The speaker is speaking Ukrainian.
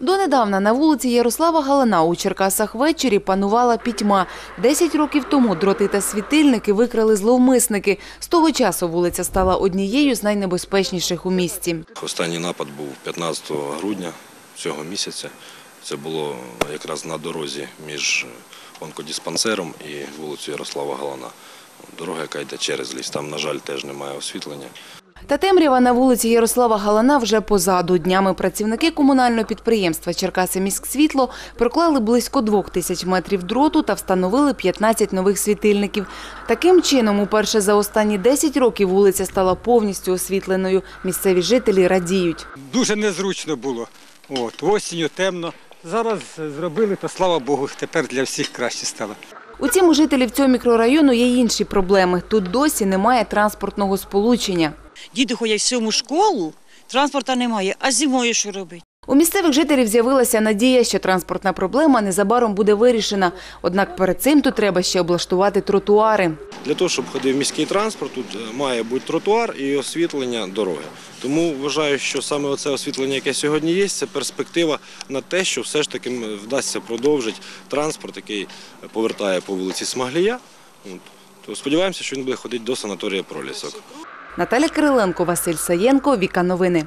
Донедавна на вулиці Ярослава Галина у Черкасах ввечері панувала пітьма. Десять років тому дроти та світильники викрали зловмисники. З того часу вулиця стала однією з найнебезпечніших у місті. Останній напад був 15 грудня цього місяця. Це було якраз на дорозі між онкодиспансером і вулицею Ярослава Галана. Дорога, яка йде через ліс. Там, на жаль, теж немає освітлення. Та темрява на вулиці Ярослава Галана вже позаду. Днями працівники комунального підприємства Черкаси міськсвітло проклали близько двох тисяч метрів дроту та встановили 15 нових світильників. Таким чином, уперше за останні 10 років вулиця стала повністю освітленою. Місцеві жителі радіють. дуже незручно було. От, осінню темно. Зараз зробили, то слава Богу, тепер для всіх краще стало. Утім, у жителів цього мікрорайону є інші проблеми. Тут досі немає транспортного сполучення. Діти ходять в сьому школу, транспорту немає, а зимою що робити? У місцевих жителів з'явилася надія, що транспортна проблема незабаром буде вирішена. Однак перед цим тут треба ще облаштувати тротуари. Для того, щоб ходив міський транспорт, тут е, має бути тротуар і освітлення дороги. Тому вважаю, що саме оце освітлення, яке сьогодні є, це перспектива на те, що все ж таки вдасться продовжити транспорт, який повертає по вулиці Смаглія. От. То сподіваємося, що він буде ходити до санаторія Пролісок. Наталя Кириленко, Василь Саєнко, Віка Новини.